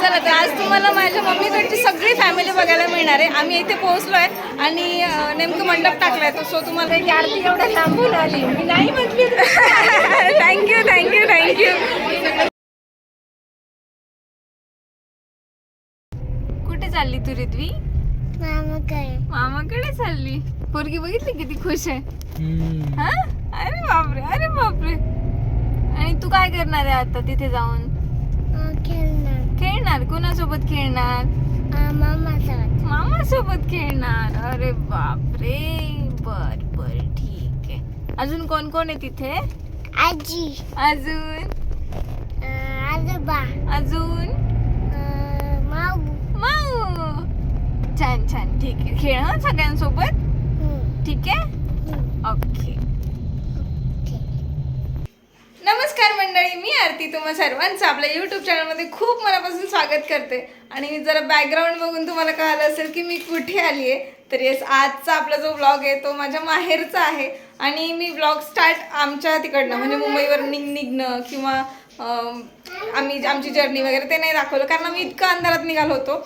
चला तर आज तुम्हाला माझ्या मम्मीकडची सगळी फॅमिली बघायला मिळणार आहे. आम्ही इथे पोहोचलो आहे आणि नेमकं मंडप टाकलाय तो. सो तुम्हाला की आरती एवढ्या लांबून आली. मी नाही म्हटली थँक्यू थँक्यू थँक्यू कुठे चालली तू रिद्वी? मामाकडे. मामाकडे चालली. पोरगी बघितली किती खुश आहे? हा? अरे बापरे अरे बापरे. आणि तू काय करणार आहे आता तिथे जाऊन? खेळणार? खेळणार कोणासोबत खेळणार? मामासोबत. मामा सोबत खेळणार? अरे बापरे. बर बर. ठीक आहे. अजून कोण कोण आहे तिथे? आजी. अजून? आजोबा. अजून? माऊ. माऊ. छान छान. ठीक आहे. खेळ हा सगळ्यांसोबत? ठीक आहे? ओके. नमस्कार मंडळी मी आरती तुम्हा सर्वांचं. आपल्या यूट्यूब चॅनलमध्ये खूप मनापासून स्वागत करते. आणि जरा बॅकग्राऊंड बघून तुम्हाला कळालं असेल की मी कुठे आली आहे. तर येस आजचा आपला जो ब्लॉग आहे तो माझ्या माहेरचा आहे. आणि मी ब्लॉग स्टार्ट आमच्या तिकडनं म्हणजे मुंबईवर निघ निघणं किंवा आम्ही आमची जर्नी वगैरे ते नाही दाखवलं. कारण आम्ही इतकं अंधारात निघालो होतो.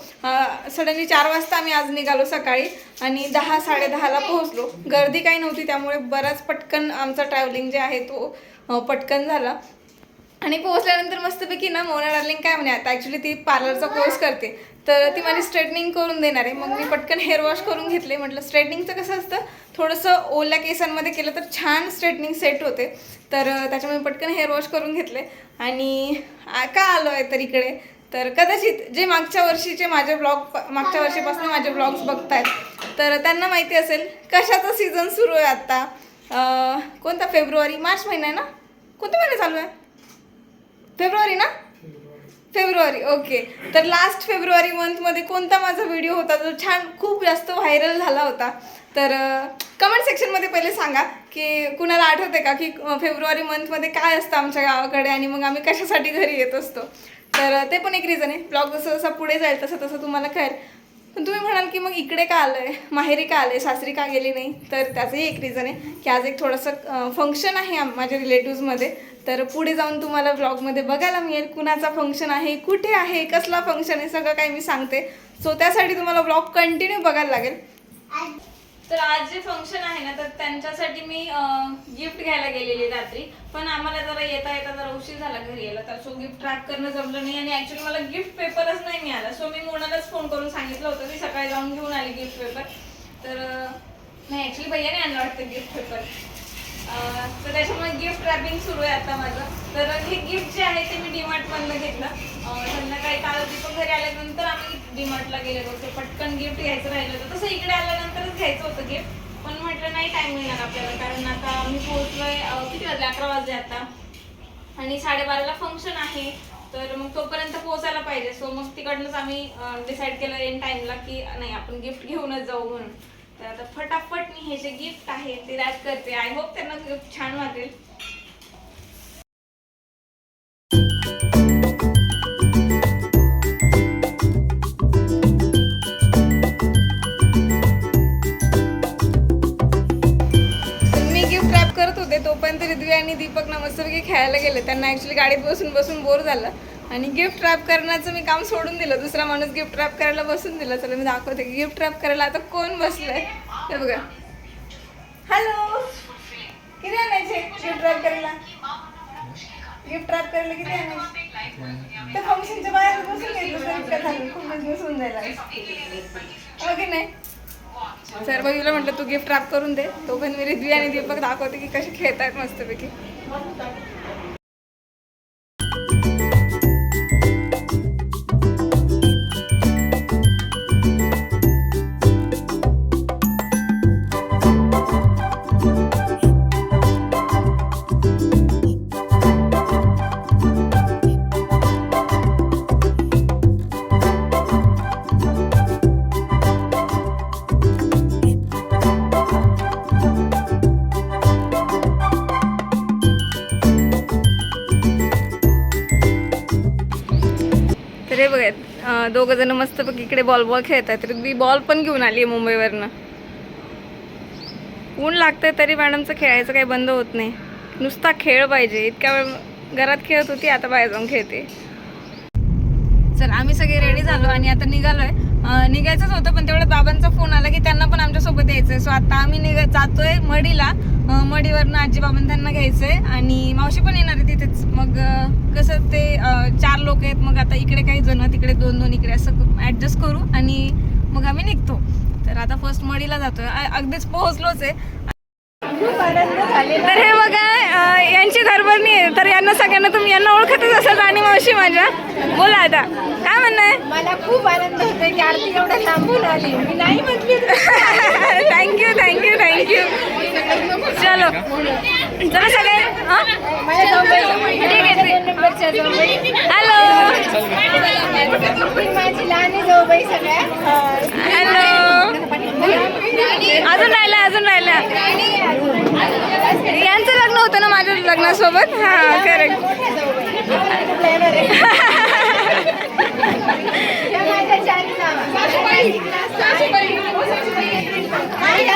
सडनली चार वाजता आम्ही आज निघालो सकाळी. आणि दहा साडेदहाला पोहोचलो. गर्दी काही नव्हती त्यामुळे बराच पटकन आमचा ट्रॅव्हलिंग जे आहे तो पटकन झाला. आणि पोहोचल्यानंतर मस्तपैकी ना मोना डार्लिंग काय म्हणे आता ॲक्च्युली ती पार्लरचा कोर्स करते. तर ती माझी स्ट्रेटनिंग करून देणार आहे. मग मी पटकन हेअर वॉश करून घेतले. म्हटलं स्ट्रेटनिंगचं कसं असतं? थोडंसं ओल्या केसांमध्ये केलं तर छान स्ट्रेटनिंग सेट होते. तर त्याच्यामुळे पटकन हेअर वॉश करून घेतले. आणि का आलो आहे तर इकडे? तर कदाचित जे मागच्या वर्षीचे माझे ब्लॉग मागच्या वर्षीपासून माझे ब्लॉग्स बघतायत तर त्यांना माहिती असेल कशाचा सीझन सुरू आहे आत्ता कोणता फेब्रुवारी? मार्च महिना आहे ना? कोणता महिना चालू आहे? फेब्रुवारी ना? फेब्रुवारी ओके. तर लास्ट फेब्रुवारी मंथमध्ये कोणता माझा व्हिडिओ होता? जो छान खूप जास्त व्हायरल झाला होता. तर कमेंट सेक्शनमध्ये पहिले सांगा की कुणाला आठवते का की फेब्रुवारी मंथमध्ये काय असतं आमच्या गावाकडे आणि मग आम्ही कशासाठी घरी येत असतो? तर ते पण एक रिझन आहे. ब्लॉग जसं जसं पुढे जाईल तसं तसं तुम्हाला कळेल. पण तुम्ही म्हणाल की मग इकडे का आलं आहे माहेरी का आलं आहे सासरी का गेली नाही? तर त्याचंही एक रिझन आहे की आज एक थोडंसं फंक्शन आहे माझ्या रिलेटिव्समध्ये तर पुढे जाऊन तुम्हाला ब्लॉगमध्ये बघायला मिळेल कुणाचा फंक्शन आहे कुठे आहे कसला फंक्शन आहे सगळं काही मी सांगते. सो त्यासाठी तुम्हाला ब्लॉग कंटिन्यू बघायला लागेल. तर आज जे फंक्शन आहे ना तर त्यांच्यासाठी मी गिफ्ट घ्यायला गेलेली रात्री. पण आम्हाला जरा येता येता जरा उशीर झाला घरी यायला तर सो गिफ्ट ट्रॅक करणं जमलं नाही आणि ऍक्च्युली मला गिफ्ट पेपरच नाही मिळाला. सो मी मोनालाच फोन करून सांगितलं होतं की सकाळी जाऊन घेऊन आली गिफ्ट पेपर तर नाही ऍक्च्युली भैयाने आणलं वाटतं गिफ्ट पेपर तर त्याच्यामुळे गिफ्ट रॅपिंग सुरू आहे आता माझं. तर हे गिफ्ट जे आहे ते मी डीमार्ट मधनं घेतलं. अं, संध्याकाळी काल पण घरी आल्यानंतर आम्ही डीमार्टला गेलेलो होतो. पटकन गिफ्ट घ्यायचं राहिलं होतं. तसं इकडे आल्यानंतरच घ्यायचं होतं गिफ्ट पण म्हटलं नाही टाइम मिळणार आपल्याला. कारण आता मी पोहोचलोय किती वाजले? अकरा वाजले आता. आणि साडेबाराला फंक्शन आहे. तर मग तोपर्यंत पोहोचायला पाहिजे. सो मग तिकडनंच आम्ही डिसाईड केलं एन टाइमला की नाही आपण गिफ्ट घेऊनच जाऊ म्हणून. तर आता फटाफट मी हे जे गिफ्ट आहे ते रॅप करते. आय होप त्यांना गिफ्ट छान वाटेल. पृथ्वी आणि दीपक नमस्तपैकी मस्तपैकी खेळायला गेले. त्यांना ॲक्च्युली गाडीत बसून बसून बोर झालं. आणि गिफ्ट रॅप करण्याचं मी काम सोडून दिलं. दुसरा माणूस गिफ्ट रॅप करायला बसून दिलं. चला मी दाखवते की गिफ्ट रॅप करायला आता कोण बसलंय? हे बघा. हॅलो किती आणायचे गिफ्ट रॅप करायला? गिफ्ट रॅप करायला किती आणायचे? त्या फंक्शनच्या बाहेर बसून घेतलं झालं खूप मजबूत होऊन जायला हो की नाही? सर बघितलं म्हटलं तू गिफ्ट रॅप करून दे. तो पण मी रिद्वी आणि दीपक दाखवते की कसे खेळतायत मस्तपैकी. दोघं जण मस्तपैकी इकडे बॉल बॉल खेळतात तर मी बॉल पण घेऊन आली आहे मुंबईवरनं. ऊन लागतंय तरी मॅडमचं खेळायचं काही बंद होत नाही. नुसता खेळ पाहिजे. इतक्या वेळ घरात खेळत होती आता बाहेर जाऊन खेळते. चल आम्ही सगळे रेडी झालो आणि आता निघालोय. निघायचंच होतं पण तेवढं बाबांचा फोन आला की त्यांना पण आमच्यासोबत यायचं यायचंय. सो आता आम्ही निघ जातोय मडीला. मडीवरनं आजी बाबांना त्यांना घ्यायचंय आणि मावशी पण येणार आहे तिथेच. मग कसं ते चार लोक आहेत मग आता इकडे काही जण तिकडे दोन दोन इकडे असं ऍडजस्ट करू आणि मग आम्ही निघतो. तर आता फर्स्ट मडीला जातोय. अगदीच पोहोचलोच आहे. तर हे बघा यांची घरभरणी आहे तर यांना सगळ्यांना तुम्ही यांना ओळखतच असाल आणि मावशी माझ्या. बोला आता. काय म्हणणं आहे? मला खूप आनंद होतोय की आरती एवढ्या लांबून आली. मी नाही म्हटली थँक्यू थँक्यू थँक्यू चलो. चला सगळे. हॅलो माझी लहान जाऊबाई सगळ्या. हॅलो अजून राहिला अजून राहिला यांचं लग्न होतं ना माझ्या लग्नासोबत? हा करेक्ट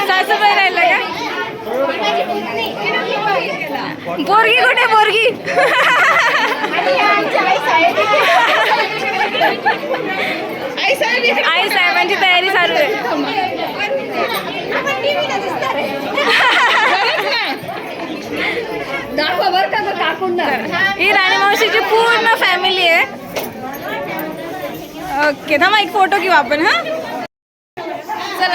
सासूबाई राहिलं का? बोरगी कुठे बोरगी आई साहेबांची तयारी चालू आहे. दाखवा का ही राणी मावशीची पूर्ण फॅमिली आहे. ओके थांबा एक फोटो घेऊ आपण हा?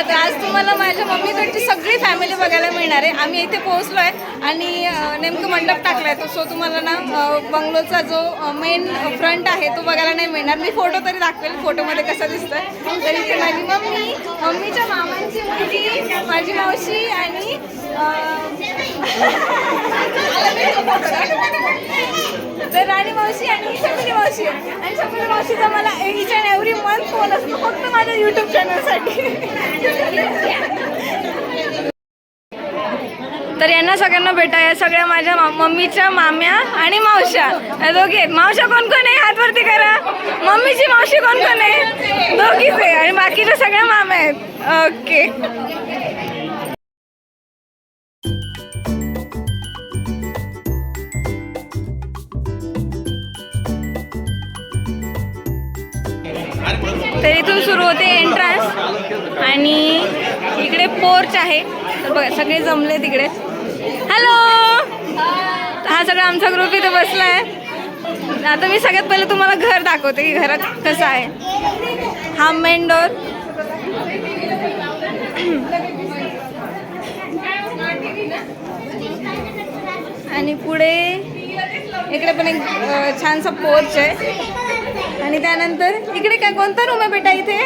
तर आज तुम्हाला माझ्या मम्मीकडची सगळी फॅमिली बघायला मिळणार आहे. आम्ही इथे पोहोचलो आहे आणि नेमकं मंडप टाकलाय तो. सो तुम्हाला ना बंगलोचा जो मेन फ्रंट आहे तो बघायला नाही मिळणार. मी फोटो तरी दाखवेल फोटोमध्ये कसा दिसतोय. तर इथे माझी मम्मी मम्मीच्या मामांची मुलगी माझी मावशी आणि तर राणी मावशी आणि शकुनी मावशी. आणि शकुनी मावशीचा मला each and every month phone असतो फक्त माझ्या युट्यूब चॅनलसाठी तर यांना सगळ्यांना भेटा या सगळ्या माझ्या मम्मीच्या माम्या आणि मावशा दोघे मावशा कोण कोण आहे? हात वरती करा. मम्मीची मावशी कोण कोण आहे? दोघीच आहे. आणि बाकीच्या सगळ्या माम्या आहेत. ओके. तर इथून सुरू होते एंट्रन्स आणि इकडे पोर्च आहे. तर बघा सगळे जमले तिकडे. हॅलो हा सगळा आमचा ग्रुप इथे बसला आहे. आता मी सगळ्यात पहिले तुम्हाला घर दाखवते की घरात कसं आहे. हा मेन डोर आणि पुढे इकडे पण एक छानसा पोर्च आहे. आणि त्यानंतर इकडे काय कोणता रूम आहे बेटा इथे?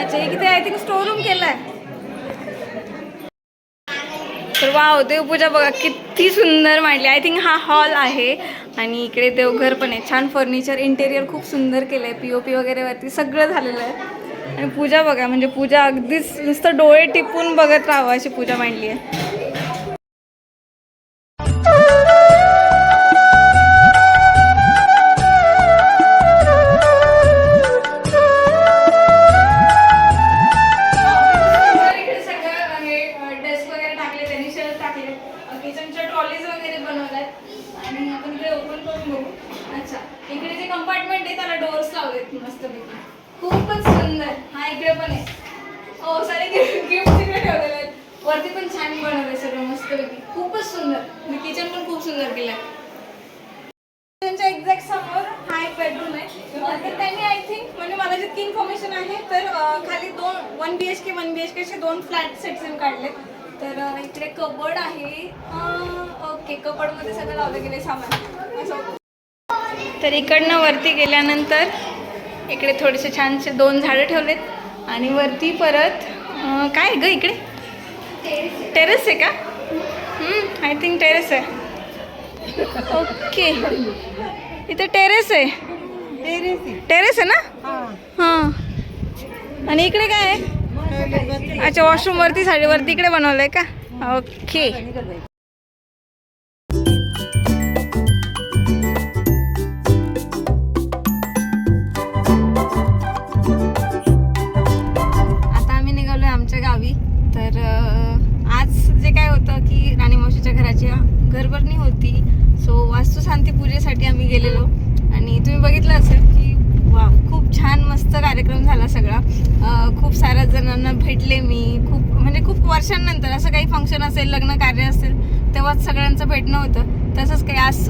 अच्छा इथे आय थिंक स्टोर रूम केलाय. तर वाव देवपूजा बघा किती सुंदर मांडली. आय थिंक हा हॉल आहे. आणि इकडे देवघर पण आहे. छान फर्निचर इंटेरियर खूप सुंदर केलं आहे पी ओ पी वगैरेवरती सगळं झालेलं आहे. आणि पूजा बघा म्हणजे पूजा अगदीच नुसतं डोळे टिपून बघत राहावं अशी पूजा मांडली आहे. अपार्टमेंट आहे त्याला डोअर्स लावलेत मस्तपैकी. खूपच सुंदर. हा इकडे पण आहे. हो सारे गिफ्ट तिकडे ठेवलेले आहेत. वरती पण छान बनवलंय सगळं मस्त खूपच सुंदर. किचन पण खूप सुंदर केलंय. त्यांच्या एक्झॅक्ट समोर हा एक बेडरूम आहे. तर त्यांनी आय थिंक म्हणजे मला जितकी इन्फॉर्मेशन आहे तर खाली दोन one B H K one B H केचे दोन फ्लॅट सेक्शन काढले तर इकडे कबड आहे. ओके कबडमध्ये सगळं लावलं गेले सामान. असं तर इकडनं वरती गेल्यानंतर इकडे थोडेसे छानसे दोन झाडं ठेवलेत. आणि वरती परत काय आहे ग इकडे? टेरेस आहे का? आय थिंक टेरेस आहे. ओके इथे टेरेस आहे. टेरेस आहे. ना? हां. आणि इकडे काय आहे? अच्छा वॉशरूम वरती साडी वरती इकडे बनवलंय का? ओके माझ्या घराची घरभरणी होती. सो वास्तुशांती पूजेसाठी आम्ही गेलेलो. आणि तुम्ही बघितलं असेल की वा खूप छान मस्त कार्यक्रम झाला सगळा. खूप साऱ्या जणांना भेटले मी. खूप म्हणजे खूप वर्षांनंतर असं काही फंक्शन असेल लग्न कार्य असेल तेव्हाच सगळ्यांचं भेटणं होतं. तसंच काही आज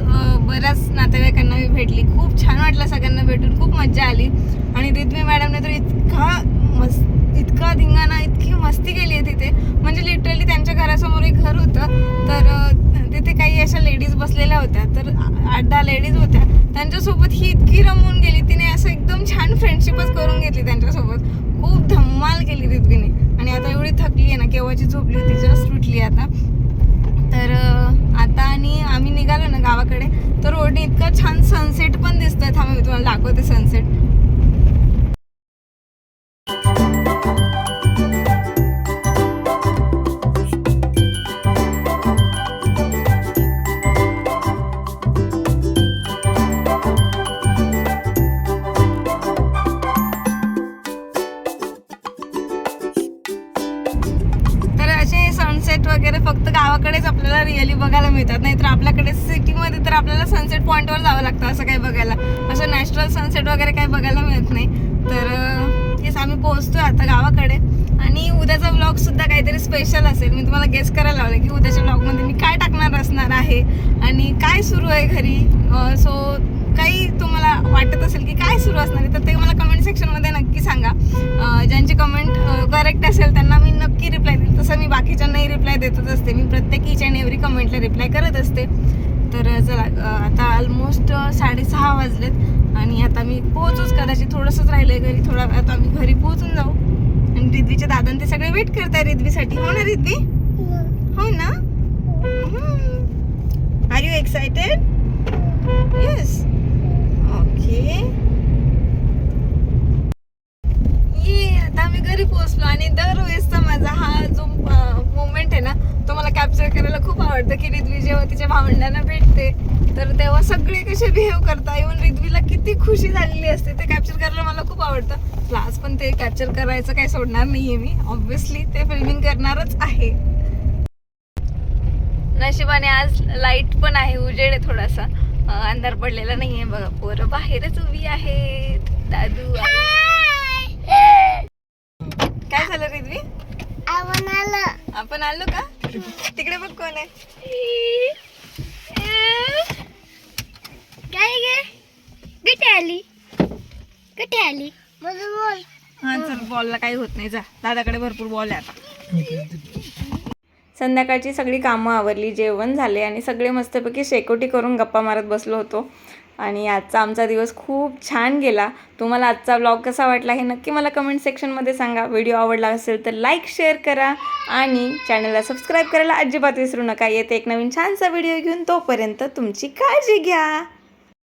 बऱ्याच नातेवाईकांना मी भेटली. खूप छान वाटलं सगळ्यांना भेटून. खूप मजा आली. आणि रिद्वी मॅडमने तर इतका मस्त इतका धिंगाणा इतकी मस्ती केली आहे तिथे म्हणजे लिटरली त्यांच्या घरासमोर एक घर होतं तर अं, तिथे काही अशा लेडीज बसलेल्या होत्या तर आठ दहा लेडीज होत्या. त्यांच्यासोबत ही इतकी रमून गेली तिने असं एकदम छान फ्रेंडशिपच करून घेतली त्यांच्यासोबत. खूप धम्माल केली रिद्वीने आणि आता एवढी थकली आहे ना केव्हाची झोपली होती जस्ट उठली आता. तर आता आणि आम्ही निघालो ना गावाकडे तर रोडने इतकं छान सनसेट पण दिसतोय. थांबा मी तुम्हाला दाखवते सनसेट बघायला मिळतात. नाहीतर आपल्याकडे सिटीमध्ये तर आपल्याला सनसेट पॉईंटवर जावं लागतं असं काही बघायला. असं नॅचरल सनसेट वगैरे काही बघायला मिळत नाही. तर येस आम्ही पोहोचतोय आता गावाकडे. आणि उद्याचा ब्लॉग सुद्धा काहीतरी स्पेशल असेल. मी तुम्हाला गेस करायला लावलं की उद्याच्या ब्लॉगमध्ये मी काय टाकणार असणार आहे आणि काय सुरू आहे घरी? सो काही तुम्हाला वाटत असेल की काय सुरू असणार आहे तर ते मला कमेंट सेक्शनमध्ये नक्की सांगा. ज्यांचे ज्यांची कमेंट करेक्ट असेल त्यांना मी नक्की रिप्लाय देईल तसं मी बाकीच्यांनाही रिप्लाय देतच असते. मी प्रत्येक इच अँड एव्हरी कमेंटला रिप्लाय करत असते. तर चला आता ऑलमोस्ट साडेसहा वाजलेत आणि आता मी पोहोचूच कदाचित थोडंसंच राहिलं आहे घरी. थोडा आता आम्ही घरी पोहोचून जाऊ. आणि रिद्वीचे दादा ते सगळे वेट करताय रिद्वीसाठी हो ना रिद्वी हो ना? Are you excited yes okay ये आता आम्ही घरी पोहोचलो आणि दरवेळेसचा माझा हा जो मोमेंट आहे ना तो मला कॅप्चर करायला खूप आवडतं की रिद्वी जेव्हा तिच्या भावंडांना भेटते तर तेव्हा सगळे कसे बिहेव करता इव्हन रिद्वीला किती खुशी झालेली असते ते कॅप्चर करायला मला खूप आवडतं. क्लास पण ते कॅप्चर करायचं काही सोडणार नाहीये मी. ऑब्विसली ते फिल्मिंग करणारच आहे. नशिबाने आज लाइट पण आहे उजेड आहे थोडासा. अंधार पडलेला नाहीये बघा. पोरं बाहेरच उभी आहेत. दादू. काय झालं रिद्वी? आपण आलो का? तिकडे बघ कोण आहे. काय गे? कुठे आली? कुठे आली? बोल. हा चल बॉलला काही होत नाही. जा. दादाकडे भरपूर बॉल आहे आता. संध्याकाळची सगळी कामं आवरली जेवण झाले आणि सगळे मस्तपैकी शेकोटी करून गप्पा मारत बसलो होतो. आणि आजचा आमचा दिवस खूप छान गेला. तुम्हाला आजचा ब्लॉग कसा वाटला हे नक्की मला कमेंट सेक्शनमध्ये सांगा. व्हिडिओ आवडला असेल तर लाईक शेअर करा आणि चॅनलला सबस्क्राईब करायला अजिबात विसरू नका. येते एक नवीन छानसा व्हिडिओ घेऊन तोपर्यंत तुमची काळजी घ्या.